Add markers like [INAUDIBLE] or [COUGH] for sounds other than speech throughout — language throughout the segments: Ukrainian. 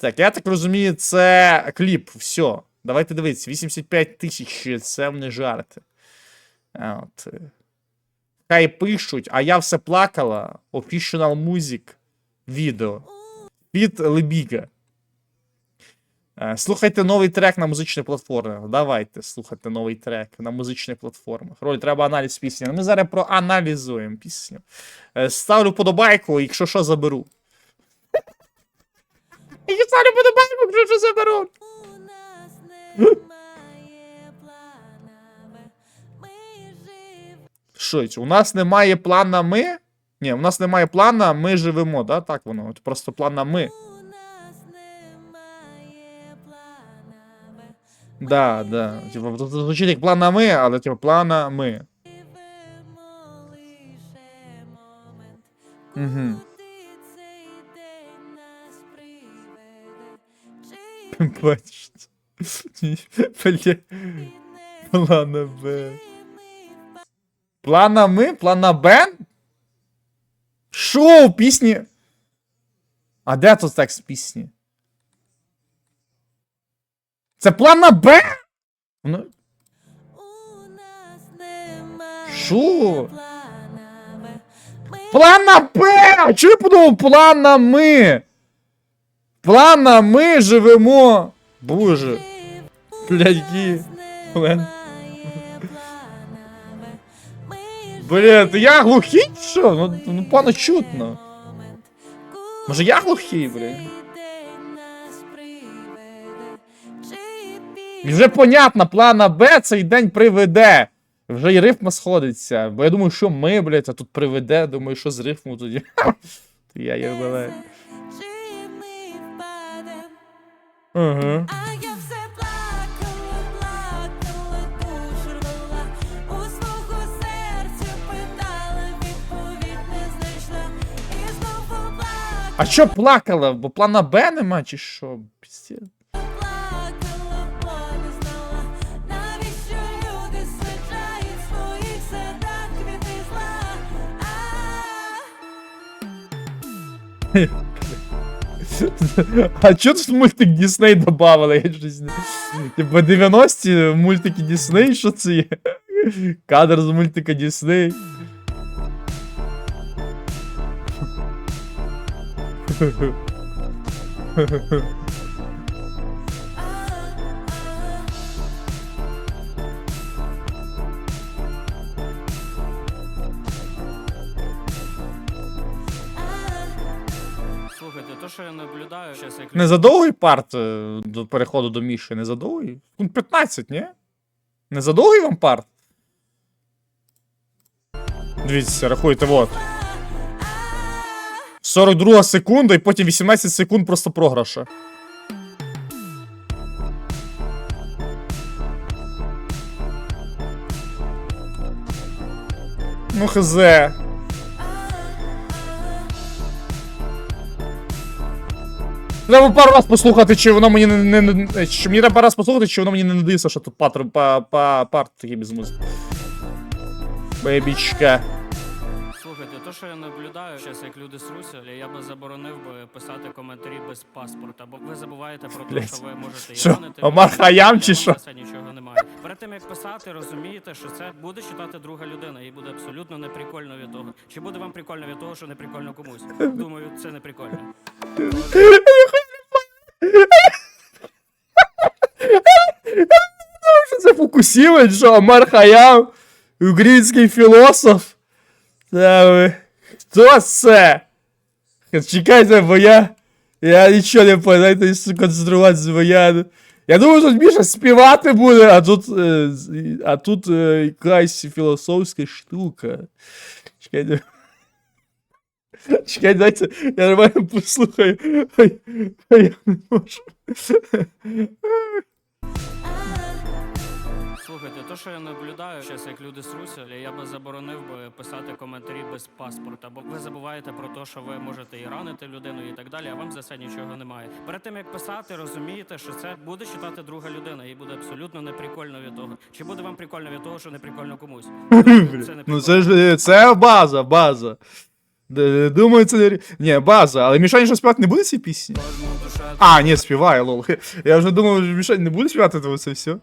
Так, я так розумію, це кліп. Все. Давайте дивитися. 85 тисяч це не жарти. От. е. Хай пишуть, а я все плакала. Official Music відео. Від Лебіга. Е, Слухайте новий трек на музичних платформах. Давайте слухайте новий трек на музичних платформах. Роль, треба аналіз пісні. Ми зараз проаналізуємо пісню. Е, Ставлю подобайку, якщо що заберу. Я ставлю подобайку, якщо що заберу. У нас немає плана Б. Ми живемо. Що? У нас немає плана ми? Ні, у нас немає плана, ми живемо, да? Так воно. От Просто плана ми. Да, да. Типа, звучить як плана ми, але типу плана ми. Угу. Бачиш. Бля. Плана Б. Плана ми? Плана Б? В пісні? А де тут текст пісні? Це плана Б? Ну, немає плана Б. Чого я подумав плана ми? Плана ми живемо. Боже. Блядь, які. Блін, я глухий? Що? Ну, ну пано чутно. Може я глухий, блін? І вже понятно, плана Б цей день приведе. Вже і рифма сходиться. Бо я думаю, що ми, блядь, а тут приведе. Думаю, що з рифму тоді. То [LAUGHS] я їх Ага. А я все плакала, плакала, душу рвала, у свого серця питала, відповідь не знайшла, і знову плакала, А що плакала? Бо плана Б нема, чи що? Піздець. плакала, бо знала, навіщо люди саджають в своїх садах квіти зла. А, [LAUGHS] А чо тут мультик Дісней додавали? Типа 90-ті мультики Дісней, що це є? Кадр з мультика Дісней. [LAUGHS] що я наблюдаю, зараз як Не за довгий парт е, до переходу до Міші, не за довгий? 15, ні? Не за довгий вам парт? Дивіться, рахуйте, вот. 42 секунда і потім 18 секунд просто програша. Ну хз. Треба пару раз послухати, чи воно мені не, не, не чи мені треба пару раз послухати, чи воно мені не надився, що тут патр, па, па, парт такий без музики. Бейбічка. слухайте, то, що я наблюдаю, зараз як люди сруся, я би заборонив би писати коментарі без паспорта, бо ви забуваєте про те, що ви можете Що, іронити, Омар Хаям чи що? нічого немає. Перед тим як писати, розумієте, що це буде читати друга людина, і буде абсолютно неприкольно від того. Чи буде вам прикольно від того, що не прикольно комусь? Думаю, це не прикольно. Що це Фукусіма, що Омар Хаям, український філософ. Та ви. Хто це? Чекайте, бо я. Я нічого не понял, дайте сконцентруватися, бо я. Я думаю, тут більше співати буде, а тут. е, з- а тут е, якась філософська штука. Чекайте. Чекайте, дайте, я нормально послухаю. Ой, ой, я не можу. То, що я наблюдаю, зараз як люди сруся, я би заборонив би писати коментарі без паспорта, бо ви забуваєте про те, що ви можете і ранити людину і так далі, а вам за це нічого немає. Перед тим як писати, розумієте, що це буде читати друга людина, і буде абсолютно неприкольно від того. Чи буде вам прикольно від того, що [LAUGHS] не прикольно комусь? Думаю, Ну це ж це база, база. Д- Думаю, це не... Ні, база, але Мішань що співати не буде ці пісні? А, ні, співає, лол. [LAUGHS] Я вже думав, Мішань не буде співати, то це все.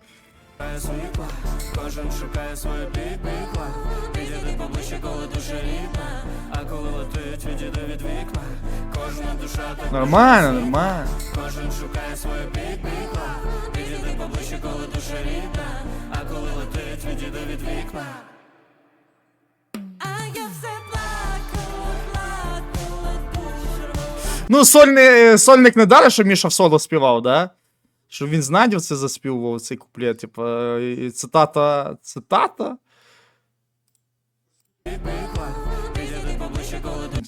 Кожен шукає свою бік Підійди поближче, коли душа рідна. А коли летить, відійди від вікна. Кожна душа так Нормально, нормально. Кожен шукає свою бік бікла Підійди поближче, коли душа рідна. А коли летить, відійди від вікна. Ну, сольний, сольник не дали, щоб Міша в соло співав, да? Щоб він з Надю це заспівував цей куплет, типа, і цитата. Цитата?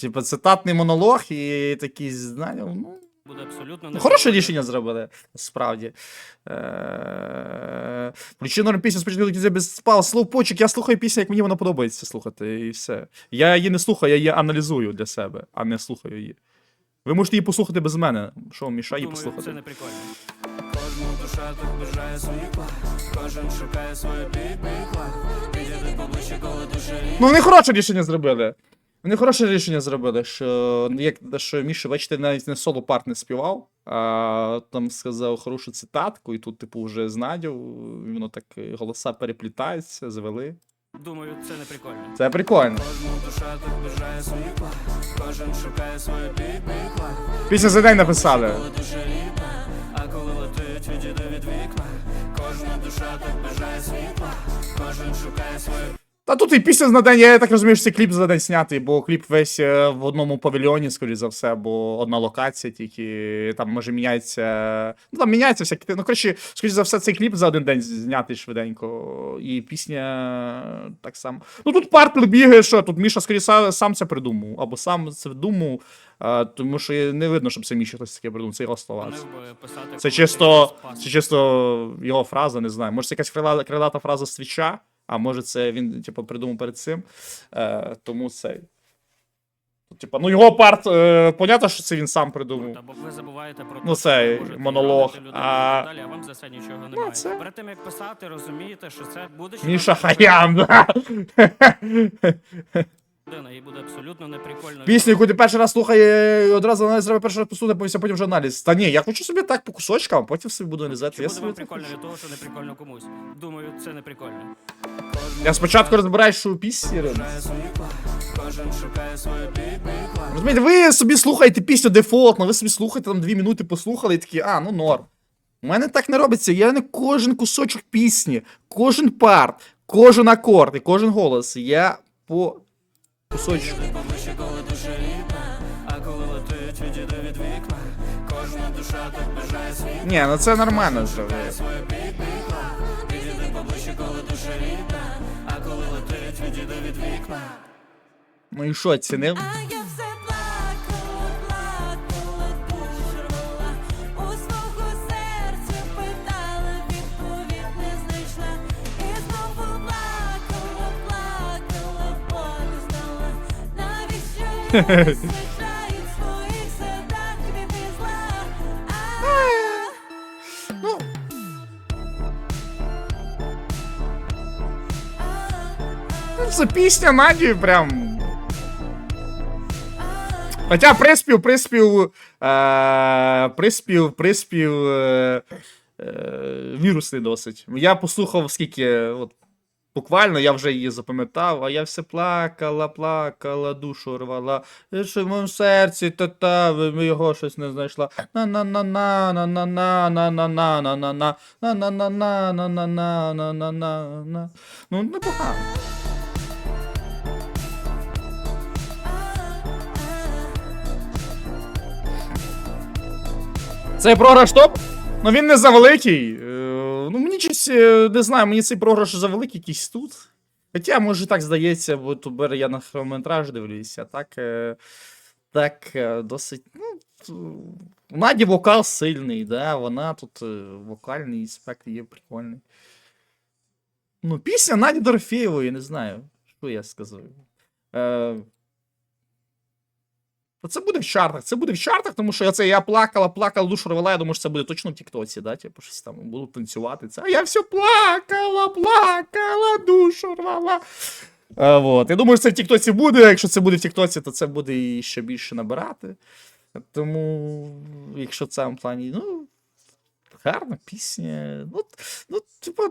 Типа, цитатний монолог і такий знання. Ну, буде абсолютно Ну, хороше рішення зробили, справді. Е, Причина пісня спочатку кінця без спал. Словпочик, я слухаю пісню, як мені вона подобається слухати, і все. Я її не слухаю, я її аналізую для себе, а не слухаю її. Ви можете її послухати без мене. Що вам мішає її Думаю, це послухати? не прикольно. Кожну душа так бажає світла, кожен шукає свою бік бікла. Підійди поближче, коли душа. Ну, вони хороше рішення зробили. Вони хороше рішення зробили, що як що Міша, бачите, навіть не соло парт не співав, а там сказав хорошу цитатку, і тут, типу, вже з Надю, воно так е, голоса переплітаються, звели. Думаю, це не прикольно. Це прикольно. Душа так бажає світла, кожен шукає свою бік бікла. Після за день написали. Відійде від вікна. Кожна душа так бажає світла, кожен шукає свою Та тут і пісня на день, я так розумію, що це кліп за день знятий, бо кліп весь е, в одному павільйоні, скоріш за все, бо одна локація тільки там може міняється. Ну там міняється всякі. Ну, коротше, скоріш за все, цей кліп за один день знятий швиденько. І пісня так само. Ну тут партнер бігає, що тут Міша, скоріше, сам це придумав, або сам це думав, тому що не видно, щоб це Міша хтось таке придумав, це його слова. Це чисто, це чисто його фраза, не знаю. Може, це якась крилата фраза з твіча, а може, це він, типу, придумав перед цим. Е, тому це. Типа, ну його парт, е, понятно, що це він сам придумав. Або ви забуваєте про Ну, те, це що ви можете монолог, людину а- і так далі, а вам за це нічого немає. це- Перед тим як писати, розумієте, що це буде Міша да. людина, і буде абсолютно неприкольно. Пісню, яку ти перший раз слухає, одразу аналіз треба перший раз послухати, потім потім вже аналіз. Та ні, я хочу собі так по кусочкам, потім собі буду аналізувати. Чи Я, буде собі вам так прикольно хочу. від того, що не прикольно комусь? Думаю, це не прикольно. Я спочатку розбираю, що у пісні. Розумієте, ви собі слухаєте пісню дефолтно, ви собі слухаєте там дві минути послухали і такі, а, ну норм. У мене так не робиться. Я не кожен кусочок пісні, кожен парт, кожен акорд і кожен голос. Я по кусочку. Поближче, коли душа рідна, а рідна, а коли летить, відійде від вікна. Ну і що, цінив? А [LAUGHS] це пісня Наді прям. Хоча приспів, приспів, е, приспів, приспів е, е, вірусний досить. Я послухав скільки, от, буквально я вже її запам'ятав, а я все плакала, плакала, душу рвала. І Що в моєму серці та-та, його щось не знайшла. На-на-на-на, на-на-на, на-на-на, на-на-на, на-на-на-на, на-на-на, на-на-на. Ну, непогано. Цей програш топ? Ну він не завеликий. Е, ну мені щось, е, не знаю, мені цей програш завеликий якийсь тут. Хоча, може, так здається, бо тубер я на хронометраж дивлюся, так. е, Так, досить. Ну, у Наді вокал сильний, да, вона тут вокальний аспект є прикольний. Ну, пісня Наді Дорофєєвої, не знаю, що я сказав. Е, Та це буде в чартах. Це буде в чартах, тому що я це я плакала, плакала, душу рвала. Я думаю, що це буде точно в Тіктоці, да? Типу, щось там буду танцювати. Це. А я все плакала, плакала, душу рвала. Е, вот. Я думаю, що це в Тіктоці буде. Якщо це буде в Тіктоці, то це буде і ще більше набирати. Тому, якщо в цьому плані, ну, гарна пісня. Ну, ну типу.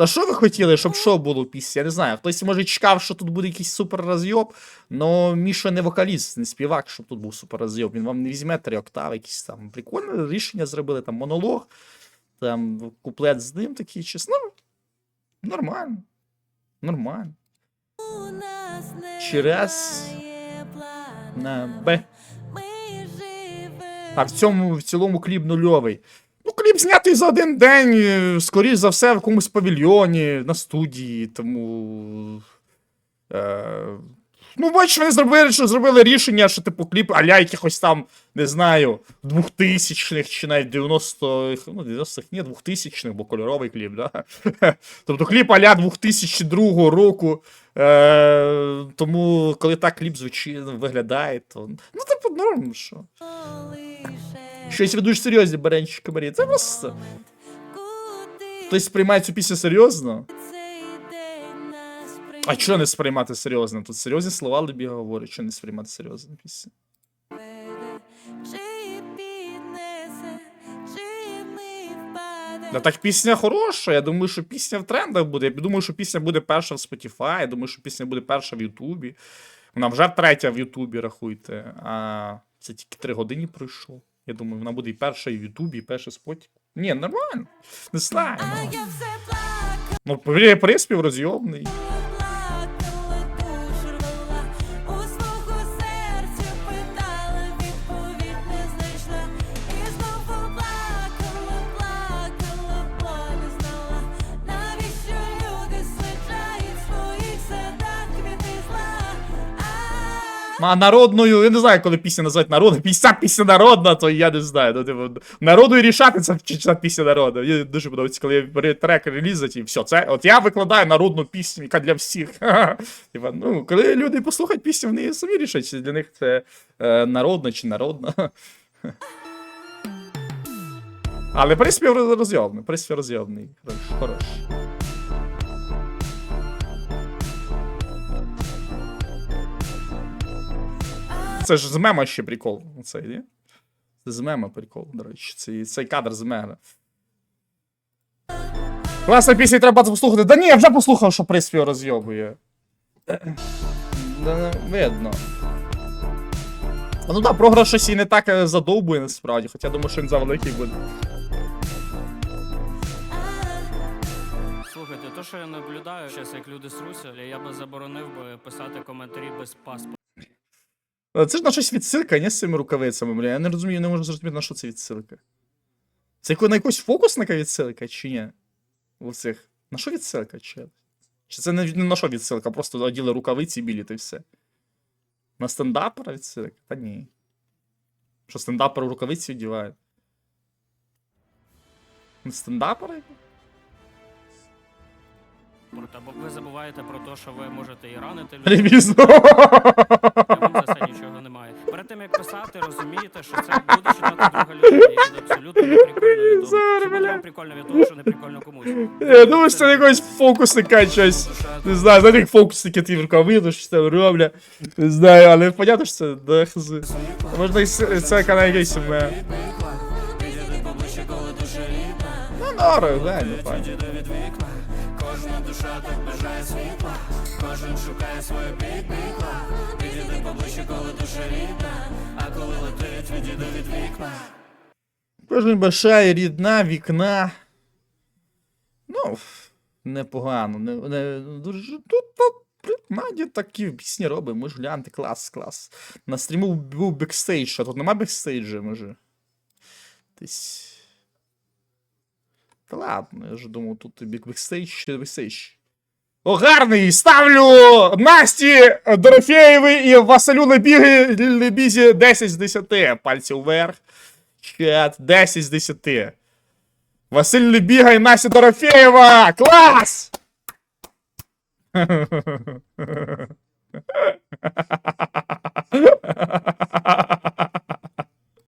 А що ви хотіли, щоб що було в пісні? Я не знаю. Хтось може чекав, що тут буде якийсь супер розйоб, але Міша не вокаліст, не співак, щоб тут був супер розйоб. Він вам не візьме три октави, якісь там прикольне рішення зробили, там монолог, там куплет з ним такий чесно. Нормально. Нормально. Через. На Б. А в цьому в цілому кліп нульовий. Знятий за один день, е, скоріш за все, в якомусь павільйоні, на студії, тому. Е, ну, бачиш, вони зробили, що зробили рішення, що, типу, кліп аля якихось там, не знаю, 2000-х чи навіть 90-х, ну, 90-х, ні, 2000-х, бо кольоровий кліп, да? [LAUGHS] Тобто кліп аля 2002 року. Е, тому, коли так кліп звучить, виглядає, то. Ну, типу, норм, що. Щось ведуть серйозні баренчики Марії. Це просто. Хтось сприймає цю пісню серйозно. А чого не сприймати серйозно? Тут серйозні слова Лебі говорить, що не сприймати серйозно пісню. Да так пісня хороша. Я думаю, що пісня в трендах буде. Я думаю, що пісня буде перша в Spotify, я думаю, що пісня буде перша в Ютубі. Вона вже третя в Ютубі, рахуйте. А це тільки три години пройшло. Я думаю, вона буде і перша і в Ютубі, і перша в Spotify. Ні, нормально. Не. А ну. приспів розйомний. А, народною, я не знаю, коли пісня називають народна. Пісня пісня народна, то я не знаю. Ну, типу, народу і рішати це чи пісня народна. Мені дуже подобається, коли я трек релізать і все. Це от я викладаю народну пісню, яка для всіх. [LAUGHS] Типа, ну, коли люди послухають пісню, вони самі рішать, чи для них це е, народна чи народна. [LAUGHS] Але роз- розйомний, приспів розйомний. Хорош, Це ж з мема ще прикол. Оцей, ні? Це з мема прикол, до речі. Цей, цей кадр з мема. Класна пісня, треба послухати. Да ні, я вже послухав, що приспів розйобує. Да, видно. Ну так, програш щось і не так е, задовбує насправді, хоча я думаю, що він завеликий буде. Слухайте, то, що я наблюдаю зараз, як люди сруться, я би заборонив би писати коментарі без паспорта. Е, Це ж на щось відсилка, ні з цими рукавицями, бля. Я не розумію, не можу зрозуміти, на що це відсилка. Це на якогось фокусника відсилка, чи ні? У цих. На що відсилка, чи? Чи це не, не на що відсилка, просто оділи рукавиці білі та все. На стендапера відсилка? Та ні. Що стендапери рукавиці одівають? На стендапера? Або ви забуваєте про те, що ви можете і ранити [LAUGHS] людей. Ревізно. вам за це немає. Перед тим як писати, розумієте, що це буде читати друга людина, і буде абсолютно не прикольно від того. Чи буде вам прикольно від того, що не прикольно комусь? Я думаю, що це якогось фокусника щось. Не знаю, знаєте, як фокусники ті рукавиці, що це роблять. Не знаю, але понятно, що це да. Можна і це канал якийсь мем. Ну, норм, да, не файно. Кожна душа так бажає світла, кожен шукає свою підмікла. Підійди поближче, коли душа рідна, а коли летить, відійди від вікна. Кожен бажає рідна, вікна. Ну, непогано. Не, не, дуже, тут, тут, Надя такі пісні робить, може гляньте, клас, клас. На стріму був бекстейдж, а тут нема бекстейджа, може. Десь. Та ладно, я ж думав, тут і бік- бекстейдж чи бекстейдж. О, гарний! Ставлю Насті Дорофєєві і Василю Лебіги, Лебізі 10 з 10. Пальці вверх. Чат, 10 з 10. Василь Лебіга і Настя Дорофєєва! Клас! [LAUGHS]